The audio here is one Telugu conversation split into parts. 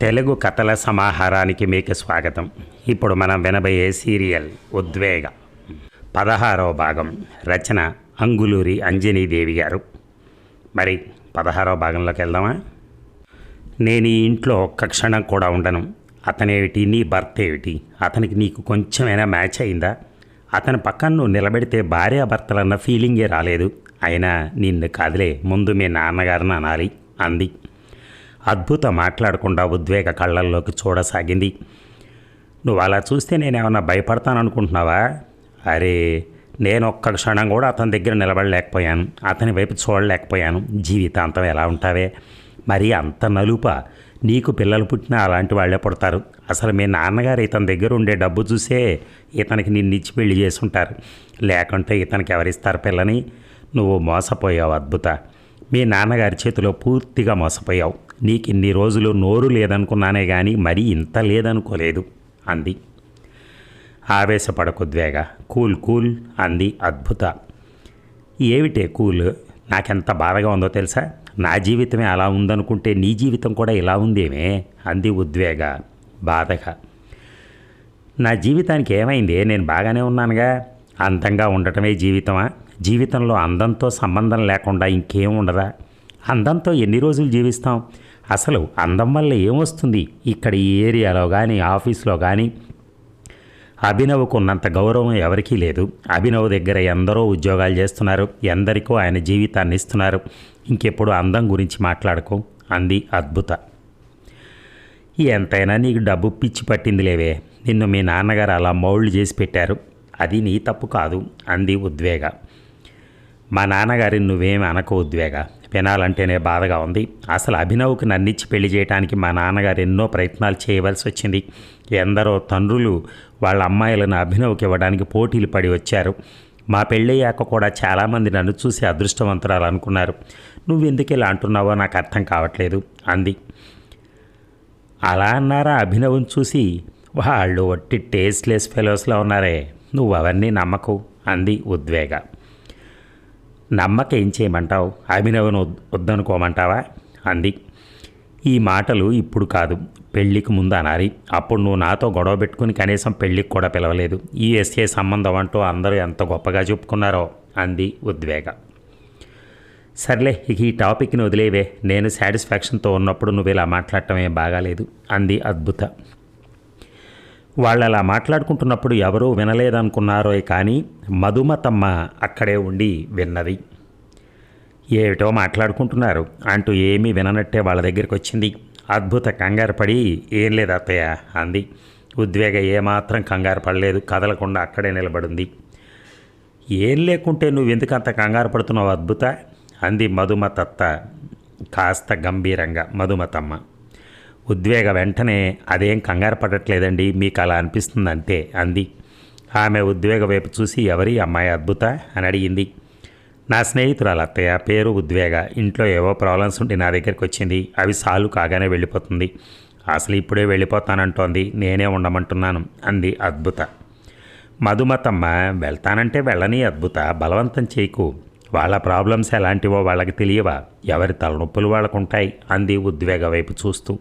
తెలుగు కథల సమాహారానికి మీకు స్వాగతం. ఇప్పుడు మనం వినబోయే సీరియల్ ఉద్వేగ. పదహారవ భాగం. రచన అంగులూరి అంజనీదేవి గారు. మరి పదహారవ భాగంలోకి వెళ్దామా? నేను ఈ ఇంట్లో ఒక్క క్షణం కూడా ఉండను. అతనేమిటి? నీ భర్త ఏమిటి? అతనికి నీకు కొంచెమైనా మ్యాచ్ అయిందా? అతని పక్కన నువ్వు నిలబెడితే భార్యాభర్తలన్న ఫీలింగే రాలేదు. అయినా నిన్ను కాదులే ముందు మీ నాన్నగారిని అనాలి అంది. అద్భుత మాట్లాడకుండా ఉద్వేగ కళ్ళల్లోకి చూడసాగింది. నువ్వు అలా చూస్తే నేనేమన్నా భయపడతాను అనుకుంటున్నావా అరే నేను ఒక్క క్షణం కూడా అతని దగ్గర నిలబడలేకపోయాను. అతని వైపు చూడలేకపోయాను. జీవితాంతం ఎలా ఉంటావే? మరి అంత నలుప? నీకు పిల్లలు పుట్టినా అలాంటి వాళ్ళే పుడతారు. అసలు మీ నాన్నగారు ఇతని దగ్గర ఉండే డబ్బు చూసే ఇతనికి నిన్ను ఇచ్చి పెళ్ళి చేసి ఉంటారు లేకుంటే ఇతనికి ఎవరిస్తారు పిల్లని? నువ్వు మోసపోయావు అద్భుత. మీ నాన్నగారి చేతిలో పూర్తిగా మోసపోయావు. నీకు ఇన్ని రోజులు నోరు లేదనుకున్నానే కానీ మరీ ఇంత లేదనుకోలేదు అంది. ఆవేశపడకుద్వేగా కూల్ కూల్ అంది అద్భుత. ఏమిటే కూల్? నాకెంత బాధగా ఉందో తెలుసా? నా జీవితమే అలా ఉందనుకుంటే నీ జీవితం కూడా ఇలా ఉందేమే? అంది ఉద్వేగ. బాధగా. నా జీవితానికి ఏమైంది? నేను బాగానే ఉన్నానుగా? అందంగా ఉండటమే జీవితమా? జీవితంలో అందంతో సంబంధం లేకుండా ఇంకేం ఉండదా? అందంతో ఎన్ని రోజులు జీవిస్తాం? అసలు అందం వల్ల ఏమొస్తుంది? ఇక్కడ ఈ ఏరియాలో కానీ ఆఫీస్లో కానీ అభినవ్కు ఉన్నంత గౌరవం ఎవరికీ లేదు. అభినవ్ దగ్గర ఎందరో ఉద్యోగాలు చేస్తున్నారు. ఎందరికో ఆయన జీవితాన్ని ఇస్తున్నారు. ఇంకెప్పుడు అందం గురించి మాట్లాడుకో అంది అద్భుత. ఎంతైనా నీకు డబ్బు పిచ్చి పట్టింది లేవే. నిన్ను మీ నాన్నగారు అలా మౌళ్ళు చేసి పెట్టారు. అది నీ తప్పు కాదు అంది ఉద్వేగ. మా నాన్నగారిని నువ్వేమి అనకు ఉద్వేగ. వినాలంటేనే బాధగా ఉంది. అసలు అభినవ్కి నన్నిచ్చి పెళ్ళి చేయడానికి మా నాన్నగారు ఎన్నో ప్రయత్నాలు చేయవలసి వచ్చింది. ఎందరో తండ్రులు వాళ్ళ అమ్మాయిలను అభినవ్కి ఇవ్వడానికి పోటీలు పడి వచ్చారు. మా పెళ్ళయ్యాక కూడా చాలామంది నన్ను చూసి అదృష్టవంతురాలు అనుకున్నారు. నువ్వెందుకు ఇలా అంటున్నావో నాకు అర్థం కావట్లేదు అంది. అలా అన్నారా అభినవ్ని చూసి. వాళ్ళు ఒట్టి టేస్ట్లెస్ ఫెలోస్లో ఉన్నారే. నువ్వు అవన్నీ నమ్మకు అంది ఉద్వేగ. నమ్మక ఏం చేయమంటావు? అభినవను వద్దనుకోమంటావా? అంది. ఈ మాటలు ఇప్పుడు కాదు. పెళ్ళికి ముందు అనాలి. అప్పుడు నువ్వు నాతో గొడవ పెట్టుకుని కనీసం పెళ్ళికి కూడా పిలవలేదు. ఈ ఎస్ఏ సంబంధం అంటూ అందరూ ఎంత గొప్పగా చెప్పుకున్నారో? అంది ఉద్వేగ. సర్లే ఇక ఈ టాపిక్ని వదిలేవే. నేను సాటిస్ఫాక్షన్తో ఉన్నప్పుడు నువ్వు ఇలా మాట్లాడటం ఏం బాగాలేదు. అంది అద్భుత. వాళ్ళు అలా మాట్లాడుకుంటున్నప్పుడు ఎవరూ వినలేదనుకున్నారో కానీ మధుమతమ్మ అక్కడే ఉండి విన్నది. ఏమిటో మాట్లాడుకుంటున్నారు? అంటూ ఏమీ విననట్టే వాళ్ళ దగ్గరికి వచ్చింది. అద్భుత కంగారు పడి ఏం లేదు అత్తయ్య అంది. ఉద్వేగ ఏమాత్రం కంగారు పడలేదు. కదలకుండా అక్కడే నిలబడింది. ఏం లేకుంటే నువ్వు ఎందుకంత కంగారు పడుతున్నావు అద్భుత? అంది మధుమతత్త కాస్త గంభీరంగా. మధుమతమ్మ ఉద్వేగ వెంటనే అదేం కంగారు పడట్లేదండి మీకు అలా అనిపిస్తుంది అంతే అంది. ఆమె ఉద్వేగ వైపు చూసి ఎవరి అమ్మాయి అద్భుత అని అడిగింది. నా స్నేహితురాలు అత్తయ్య పేరు ఉద్వేగ. ఇంట్లో ఏవో ప్రాబ్లమ్స్ ఉంటే నా దగ్గరికి వచ్చింది. అవి సాల్వ్ కాగానే వెళ్ళిపోతుంది. అసలు ఇప్పుడే వెళ్ళిపోతానంటోంది. నేనే ఉండమంటున్నాను అంది అద్భుత. మధుమతమ్మ వెళ్తానంటే వెళ్ళని అద్భుత బలవంతం చేయకు. వాళ్ళ ప్రాబ్లమ్స్ ఎలాంటివో వాళ్ళకి తెలియవా? ఎవరి తలనొప్పులు వాళ్ళకు ఉంటాయి అంది ఉద్వేగ వైపు చూస్తూ.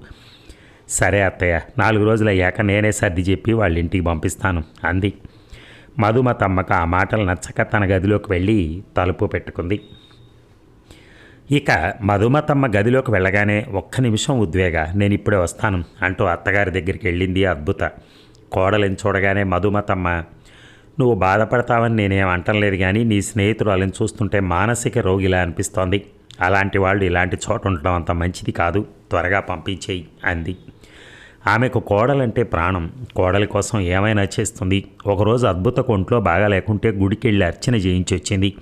సరే అత్తయ్య నాలుగు రోజులు అయ్యాక నేనే సర్ది చెప్పి వాళ్ళ ఇంటికి పంపిస్తాను అంది. మధుమతమ్మకు ఆ మాటలు నచ్చక తన గదిలోకి వెళ్ళి తలుపు పెట్టుకుంది. ఇక మధుమతమ్మ గదిలోకి వెళ్ళగానే ఒక్క నిమిషం ఉద్వేగ నేను ఇప్పుడే వస్తాను అంటూ అత్తగారి దగ్గరికి వెళ్ళింది అద్భుత. కోడలిని చూడగానే మధుమతమ్మ నువ్వు బాధపడతావని నేనేం అంటలేదు కానీ నీ స్నేహితురాలను చూస్తుంటే మానసిక రోగిలా అనిపిస్తోంది. అలాంటి వాళ్ళు ఇలాంటి చోట ఉండడం అంత మంచిది కాదు. త్వరగా పంపించేయి అంది. ఆమెకు కోడలంటే ప్రాణం. కోడలి కోసం ఏమైనా చేస్తుంది? ఒకరోజు అద్భుత ఒంట్లో బాగా లేకుంటే గుడికెళ్ళి అర్చన చేయించి వచ్చింది.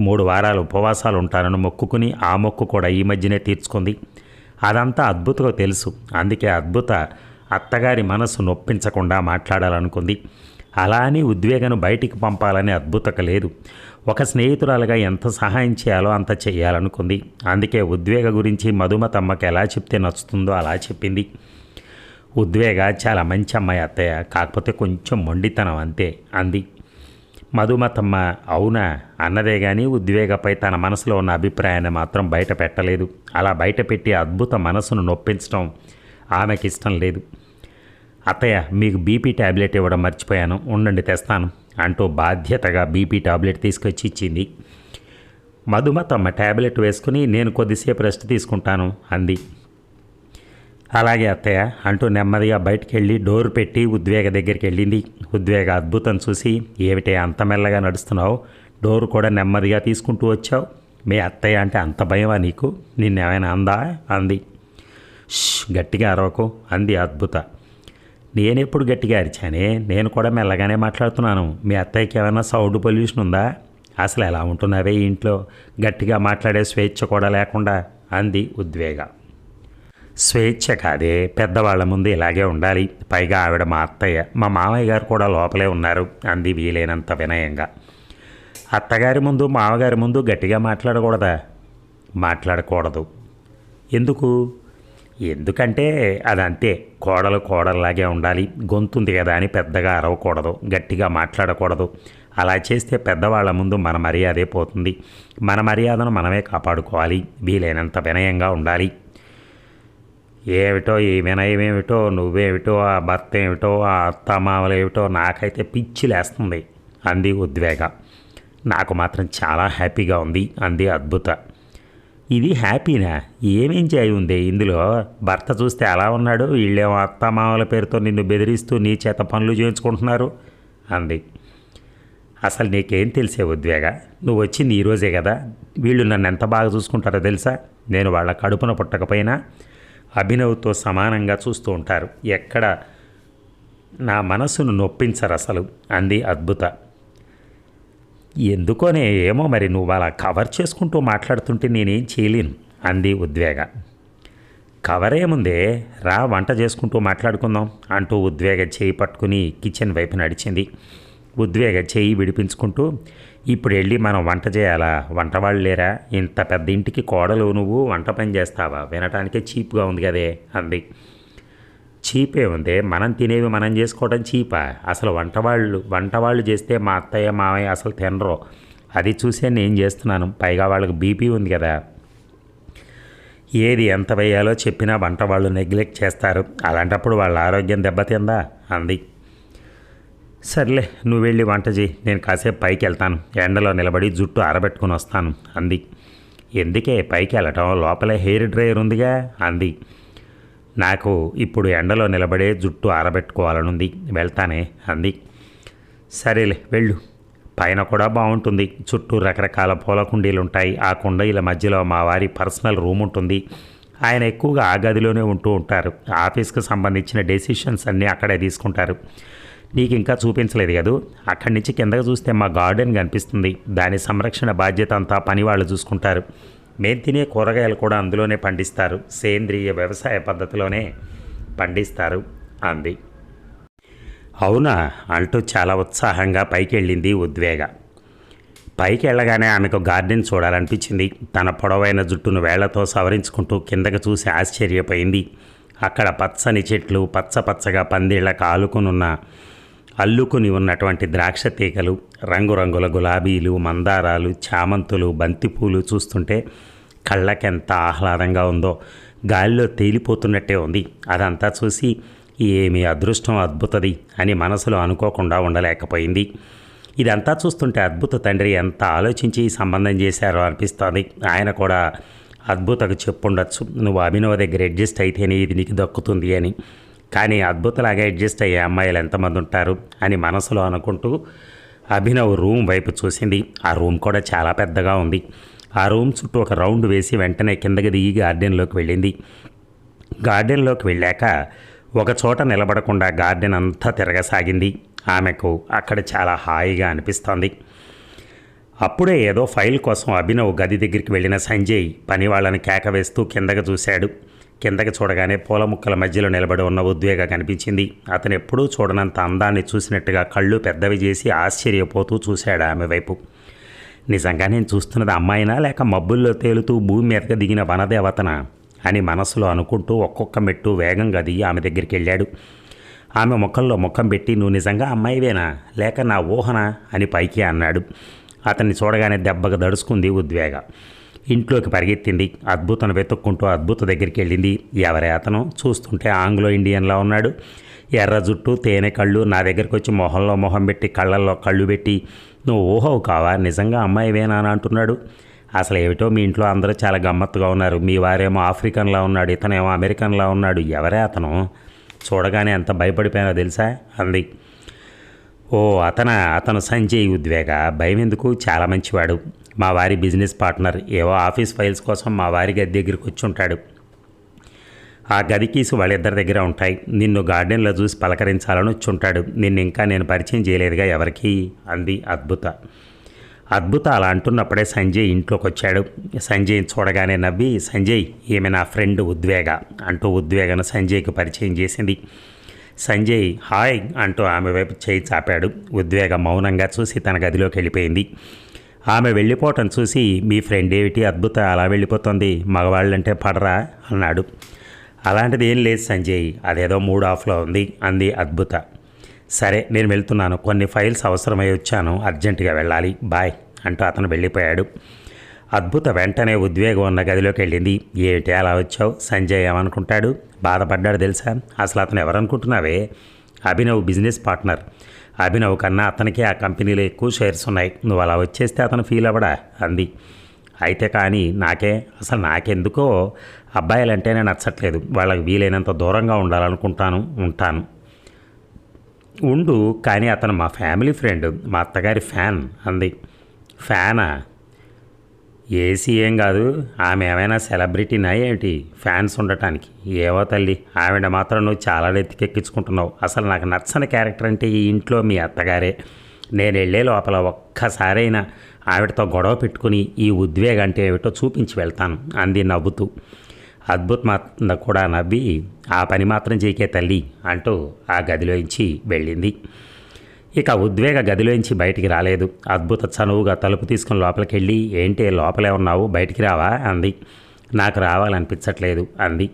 మూడు వారాలు ఉపవాసాలు ఉంటానని మొక్కుకుని ఆ మొక్కు కూడా ఈ మధ్యనే తీర్చుకుంది. అదంతా అద్భుతకు తెలుసు. అందుకే అద్భుత అత్తగారి మనసు నొప్పించకుండా మాట్లాడాలనుకుంది. అలా అని ఉద్వేగను బయటికి పంపాలని అద్భుతక లేదు. ఒక స్నేహితురాలుగా ఎంత సహాయం చేయాలో అంత చేయాలనుకుంది అందుకే ఉద్వేగ గురించి మధుమతమ్మకి ఎలా చెప్తే నచ్చుతుందో అలా చెప్పింది. ఉద్వేగ చాలా మంచి అమ్మాయి అత్తయ్య కాకపోతే కొంచెం మొండితనం అంతే అంది. మధుమతమ్మ అవునా? అన్నదే కానీ ఉద్వేగపై తన మనసులో ఉన్న అభిప్రాయాన్ని మాత్రం బయట పెట్టలేదు. అలా బయట పెట్టి అద్భుత మనసును నొప్పించడం ఆమెకి ఇష్టం లేదు. అత్తయ్య మీకు బీపీ ట్యాబ్లెట్ ఇవ్వడం మర్చిపోయాను. ఉండండి తెస్తాను అంటూ బాధ్యతగా బీపీ టాబ్లెట్ తీసుకొచ్చి ఇచ్చింది. మధుమతమ్మ ట్యాబ్లెట్ వేసుకుని నేను కొద్దిసేపు రెస్ట్ తీసుకుంటాను అంది. అలాగే అత్తయ్య అంటూ నెమ్మదిగా బయటికి వెళ్ళి డోర్ పెట్టి ఉద్వేగ దగ్గరికి వెళ్ళింది. ఉద్వేగ అద్భుతం చూసి ఏమిటే అంత మెల్లగా నడుస్తున్నావు? డోర్ కూడా నెమ్మదిగా తీసుకుంటూ వచ్చావు? మీ అత్తయ్య అంటే అంత భయమా నీకు? నిన్నేమైనా అందా? అంది. గట్టిగా అరవకు అంది అద్భుత. నేనెప్పుడు గట్టిగా అరిచానే? నేను కూడా మెల్లగానే మాట్లాడుతున్నాను. మీ అత్తయ్యకి ఏమైనా సౌండ్ పొల్యూషన్ ఉందా? అసలు ఎలా ఉంటున్నావే ఇంట్లో? గట్టిగా మాట్లాడే స్వేచ్ఛ కూడా లేకుండా అంది ఉద్వేగ. స్వేచ్ఛ కాదే పెద్దవాళ్ళ ముందు ఇలాగే ఉండాలి. పైగా ఆవిడ మా అత్తయ్య మా మామయ్య గారు కూడా లోపలే ఉన్నారు అంది వీలైనంత వినయంగా. అత్తగారి ముందు మామగారి ముందు గట్టిగా మాట్లాడకూడదా? మాట్లాడకూడదు. ఎందుకు? ఎందుకంటే అదంతే కోడలు కోడల్లాగే ఉండాలి. గొంతుంది కదా అని పెద్దగా అరవకూడదు గట్టిగా మాట్లాడకూడదు. అలా చేస్తే పెద్దవాళ్ళ ముందు మన మర్యాదే పోతుంది. మన మర్యాదను మనమే కాపాడుకోవాలి వీలైనంత వినయంగా ఉండాలి. ఏమిటో ఈ వినయం ఏమిటో నువ్వేమిటో ఆ భర్త ఏమిటో ఆ అత్తమామలు ఏమిటో నాకైతే పిచ్చి లేస్తుంది. అంది ఉద్వేగ. నాకు మాత్రం చాలా హ్యాపీగా ఉంది అంది అద్భుత. ఇది హ్యాపీనా? ఏమేం చేయి ఉంది ఇందులో? భర్త చూస్తే అలా ఉన్నాడు వీళ్ళేమో అత్తమామల పేరుతో నిన్ను బెదిరిస్తూ నీ చేత పనులు చేయించుకుంటున్నారు అంది. అసలు నీకేం తెలిసే ఉద్వేగ? నువ్వు వచ్చింది ఈరోజే కదా? వీళ్ళు నన్ను ఎంత బాగా చూసుకుంటారో తెలుసా? నేను వాళ్ళ కడుపున పుట్టకపోయినా అభినవ్తో సమానంగా చూస్తూ ఉంటారు. ఎక్కడ? నా మనసును నొప్పించరు అసలు అంది అద్భుత. ఎందుకోనే ఏమో మరి నువ్వు అలా కవర్ చేసుకుంటూ మాట్లాడుతుంటే నేనేం చేయలేను అంది ఉద్వేగ. కవర్ ఏముందే రా వంట చేసుకుంటూ మాట్లాడుకుందాం అంటూ ఉద్వేగ చేయి పట్టుకుని కిచెన్ వైపు నడిచింది. ఉద్వేగ చేయి విడిపించుకుంటూ ఇప్పుడు వెళ్ళి మనం వంట చేయాలా? వంట వాళ్ళు లేరా? ఇంత పెద్ద ఇంటికి కోడలు నువ్వు వంట పని చేస్తావా? వినటానికే చీప్గా ఉంది కదే అంది. చీపే ఉంది. మనం తినేవి మనం చేసుకోవడం చీపా? అసలు వంట వాళ్ళు వంట వాళ్ళు చేస్తే మా అత్తయ్య మామయ్య అసలు తినరు. అది చూసే నేను చేస్తున్నాను. పైగా వాళ్ళకి బీపీ ఉంది కదా. ఏది ఎంత వేయాలో చెప్పినా వంట వాళ్ళు నెగ్లెక్ట్ చేస్తారు. అలాంటప్పుడు వాళ్ళ ఆరోగ్యం దెబ్బతిందా? అంది. సర్లే నువ్వు వెళ్ళి వంట చేయి నేను కాసేపు పైకి వెళ్తాను. ఎండలో నిలబడి జుట్టు ఆరబెట్టుకుని వస్తాను అంది. ఎందుకే? పైకి వెళ్ళటం? లోపలే హెయిర్ డ్రైయర్ ఉందిగా అంది. నాకు ఇప్పుడు ఎండలో నిలబడే జుట్టు ఆరబెట్టుకోవాలనుంది. వెళ్తానే అంది. సరేలే వెళ్ళు. పైన కూడా బాగుంటుంది చుట్టూ రకరకాల పూల కుండీలు ఉంటాయి ఆ కుండీల మధ్యలో మా వారి పర్సనల్ రూమ్ ఉంటుంది ఆయన ఎక్కువగా ఆ గదిలోనే ఉంటూ ఉంటారు. ఆఫీస్కి సంబంధించిన డెసిషన్స్ అన్నీ అక్కడే తీసుకుంటారు. నీకు ఇంకా చూపించలేదు కదూ? అక్కడి నుంచి కిందకు చూస్తే మా గార్డెన్ కనిపిస్తుంది. దాని సంరక్షణ బాధ్యత అంతా పని వాళ్ళు చూసుకుంటారు. మేము తినే కూరగాయలు కూడా అందులోనే పండిస్తారు. సేంద్రియ వ్యవసాయ పద్ధతిలోనే పండిస్తారు అంది. అవునా? అంటూ చాలా ఉత్సాహంగా పైకి వెళ్ళింది ఉద్వేగ. పైకి వెళ్ళగానే ఆమెకు గార్డెన్ చూడాలనిపించింది. తన పొడవైన జుట్టును వేళ్ళతో సవరించుకుంటూ కిందకు చూసి ఆశ్చర్యపోయింది. అక్కడ పచ్చని చెట్లు పచ్చ పచ్చగా పందిళ్ళ కాలుకునున్న అల్లుకుని ఉన్నటువంటి ద్రాక్ష తీగలు రంగురంగుల గులాబీలు మందారాలు చామంతులు బంతిపూలు చూస్తుంటే కళ్ళకెంత ఆహ్లాదంగా ఉందో గాలిలో తేలిపోతున్నట్టే ఉంది. అదంతా చూసి ఏమి అదృష్టం అద్భుతది అని మనసులో అనుకోకుండా ఉండలేకపోయింది. ఇదంతా చూస్తుంటే అద్భుత తండ్రి ఎంత ఆలోచించి సంబంధం చేశారో అనిపిస్తుంది. ఆయన కూడా అద్భుతకు చెప్పుండొచ్చు. నువ్వు అభినవ దగ్గర అడ్జస్ట్ అయితేనే ఇది నీకు దక్కుతుంది అని. కానీ అద్భుతలాగా అడ్జస్ట్ అయ్యే అమ్మాయిలు ఎంతమంది ఉంటారు అని మనసులో అనుకుంటూ అభినవ్ రూమ్ వైపు చూసింది. ఆ రూమ్ కూడా చాలా పెద్దగా ఉంది. ఆ రూమ్ చుట్టూ ఒక రౌండ్ వేసి వెంటనే కిందకి దిగి గార్డెన్లోకి వెళ్ళింది. గార్డెన్లోకి వెళ్ళాక ఒక చోట నిలబడకుండా గార్డెన్ అంతా తిరగసాగింది. ఆమెకు అక్కడ చాలా హాయిగా అనిపిస్తోంది. అప్పుడే ఏదో ఫైల్ కోసం అభినవ్ గది దగ్గరికి వెళ్ళిన సంజయ్ పని వాళ్ళని కేక వేస్తూ కిందకి చూశాడు. కిందకి చూడగానే పూల ముక్కల మధ్యలో నిలబడి ఉన్న ఉద్వేగ కనిపించింది. అతను ఎప్పుడూ చూడనంత అందాన్ని చూసినట్టుగా కళ్ళు పెద్దవి చేసి ఆశ్చర్యపోతూ చూశాడు ఆమె వైపు. నిజంగా నేను చూస్తున్నది అమ్మాయినా లేక మబ్బుల్లో తేలుతూ భూమి మీదకి దిగిన వనదేవతనా అని మనసులో అనుకుంటూ ఒక్కొక్క మెట్టు వేగంగా దిగి ఆమె దగ్గరికి వెళ్ళాడు. ఆమె ముఖంలో ముఖం పెట్టి నువ్వు నిజంగా అమ్మాయివేనా? లేక నా ఊహనా? అని పైకి అన్నాడు. అతన్ని చూడగానే దెబ్బగా దడుచుకుంది ఉద్వేగ. ఇంట్లోకి పరిగెత్తింది. అద్భుతను వెతుక్కుంటూ అద్భుత దగ్గరికి వెళ్ళింది. ఎవరే అతను? చూస్తుంటే ఆంగ్లో ఇండియన్లా ఉన్నాడు. ఎర్ర జుట్టు తేనె కళ్ళు నా దగ్గరికి వచ్చి మొహంలో మొహం పెట్టి కళ్ళల్లో కళ్ళు పెట్టి నువ్వు ఊహవు కావా? నిజంగా అమ్మాయివేనా? అని అంటున్నాడు. అసలు ఏమిటో మీ ఇంట్లో అందరూ చాలా గమ్మత్తుగా ఉన్నారు. మీ వారేమో ఆఫ్రికన్లా ఉన్నాడు ఇతనేమో అమెరికన్లా ఉన్నాడు. ఎవరే అతను? చూడగానే ఎంత భయపడిపోయానో తెలుసా? అంది. ఓ అతన? అతను సంజయ్ ఉద్వేగ? భయం ఎందుకు చాలా మంచివాడు. మా వారి బిజినెస్ పార్ట్నర్ ఏవో ఆఫీస్ ఫైల్స్ కోసం మా వారి గది దగ్గరికి వచ్చి ఉంటాడు. ఆ గది కీసు వాళ్ళిద్దరి దగ్గర ఉంటాయి. నిన్ను గార్డెన్లో చూసి పలకరించాలని వచ్చి ఉంటాడు. నిన్ను ఇంకా నేను పరిచయం చేయలేదుగా ఎవరికి? అంది అద్భుత. అద్భుత అలా అంటున్నప్పుడే సంజయ్ ఇంట్లోకి వచ్చాడు. సంజయ్ చూడగానే నవ్వి సంజయ్ ఈమె నా ఫ్రెండ్ ఉద్వేగ అంటూ ఉద్వేగను సంజయ్కి పరిచయం చేసింది. సంజయ్ హాయ్ అంటూ ఆమె వైపు చేయి చాపాడు. ఉద్వేగ మౌనంగా చూసి తన గదిలోకి వెళ్ళిపోయింది. ఆమె వెళ్ళిపోవటం చూసి మీ ఫ్రెండ్ ఏమిటి అద్భుత అలా వెళ్ళిపోతుంది మగవాళ్ళంటే పడరా అన్నాడు. అలాంటిది ఏం లేదు సంజయ్ అదేదో మూడ్ ఆఫ్లో ఉంది అంది అద్భుత. సరే నేను వెళ్తున్నాను కొన్ని ఫైల్స్ అవసరమై వచ్చాను అర్జెంటుగా వెళ్ళాలి బాయ్ అంటూ అతను వెళ్ళిపోయాడు. అద్భుత వెంటనే ఉద్వేగం ఉన్న గదిలోకి వెళ్ళింది. ఏమిటి అలా వచ్చావు? సంజయ్ ఏమనుకుంటాడు? బాధపడ్డాడు తెలుసా? అసలు అతను ఎవరనుకుంటున్నావే? Abhinav business partner. అభినవ్ కన్నా అతనికి ఆ కంపెనీలో ఎక్కువ షేర్స్ ఉన్నాయి. నువ్వు అలా వచ్చేస్తే అతను ఫీల్ అవ్వడా? అంది. అయితే కానీ నాకే అసలు నాకెందుకో అబ్బాయిలంటేనే నచ్చట్లేదు. వాళ్ళకి వీలైనంత దూరంగా ఉండాలనుకుంటాను ఉంటాను. ఉండు కానీ అతను మా ఫ్యామిలీ ఫ్రెండ్ మా అత్తగారి ఫ్యాన్ అంది. ఫ్యానా? ఏసీ ఏం కాదు ఆమె ఏమైనా సెలబ్రిటీనా ఏమిటి? ఫ్యాన్స్ ఉండటానికి. ఏవో తల్లి ఆవిడ మాత్రం నువ్వు చాలా ఎత్తికెక్కించుకుంటున్నావు అసలు నాకు నచ్చని క్యారెక్టర్ అంటే ఈ ఇంట్లో మీ అత్తగారే. నేను వెళ్ళే లోపల ఒక్కసారైనా ఆవిడతో గొడవ పెట్టుకుని ఈ ఉద్వేగం అంటే ఏమిటో చూపించి వెళ్తాను అంది నవ్వుతూ. అద్భుత మాత్రం కూడా నవ్వి ఆ పని మాత్రం చేకే తల్లి అంటూ ఆ గదిలోంచి వెళ్ళింది. ఇక ఉద్వేగ గదిలోంచి బయటికి రాలేదు. అద్భుత చనువుగా తలుపు తీసుకుని లోపలికి వెళ్ళి ఏంటి లోపలే ఉన్నావు? బయటికి రావా? అంది. నాకు రావాలనిపించట్లేదు అంది.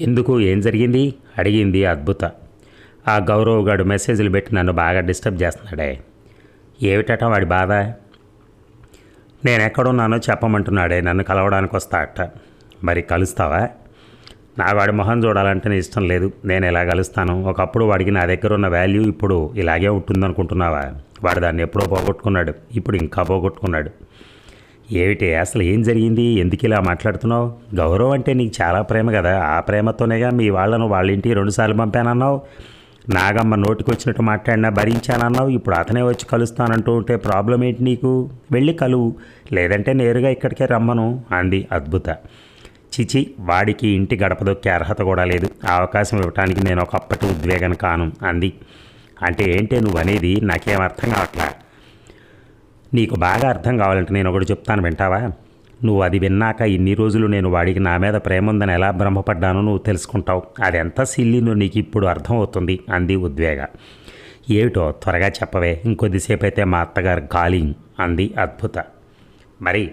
ఎందుకు? ఏం జరిగింది? అడిగింది అద్భుత. ఆ గౌరవగాడు మెసేజ్లు పెట్టి నన్ను బాగా డిస్టర్బ్ చేస్తున్నాడే. ఏమిటట వాడి బాధ? నేను ఎక్కడున్నానో చెప్పమంటున్నాడే. నన్ను కలవడానికి వస్తా అట్ట. మరి కలుస్తావా? నా వాడి మొహం చూడాలంటే ఇష్టం లేదు. నేను ఎలా కలుస్తాను ఒకప్పుడు వాడికి నా దగ్గర ఉన్న వాల్యూ ఇప్పుడు ఇలాగే ఉంటుందనుకుంటున్నావా? వాడు దాన్ని ఎప్పుడో పోగొట్టుకున్నాడు. ఇప్పుడు ఇంకా పోగొట్టుకున్నాడు. ఏమిటి? అసలు ఏం జరిగింది? ఎందుకు ఇలా మాట్లాడుతున్నావు? గౌరవం అంటే నీకు చాలా ప్రేమ కదా. ఆ ప్రేమతోనేగా మీ వాళ్ళను వాళ్ళ ఇంటికి రెండుసార్లు పంపానన్నావు. నాగమ్మ నోటికి వచ్చినట్టు మాట్లాడినా భరించానన్నావు. ఇప్పుడు అతనే వచ్చి కలుస్తానంటూ ఉంటే ప్రాబ్లం ఏంటి నీకు? వెళ్ళి కలువు. లేదంటే నేరుగా ఇక్కడికే రమ్మను అంది అద్భుత. చిచి వాడికి ఇంటి గడపదొక్కే అర్హత కూడా లేదు. ఆ అవకాశం ఇవ్వటానికి నేను ఒకప్పటి ఉద్వేగం కాను అంది. అంటే ఏంటే నువ్వు అనేది నాకేం అర్థం కావట్లా? నీకు బాగా అర్థం కావాలంటే నేను ఒకటి చెప్తాను వింటావా? నువ్వు అది విన్నాక ఇన్ని రోజులు నేను వాడికి నా మీద ప్రేమ ఉందని ఎలా భ్రమపడ్డానో నువ్వు తెలుసుకుంటావు. అది ఎంత సిల్లినో నీకు ఇప్పుడు అర్థమవుతుంది అంది ఉద్వేగ. ఏమిటో త్వరగా చెప్పవే ఇంకొద్దిసేపు అయితే మా అత్తగారు కాలింగ్ అంది అద్భుత. మరి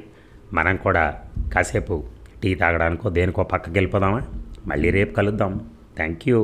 మనం కూడా కాసేపు టీ తాగడానికో దేనికో పక్కకి వెళ్ళిపోదామా మళ్ళీ రేపు కలుద్దాం. Thank you.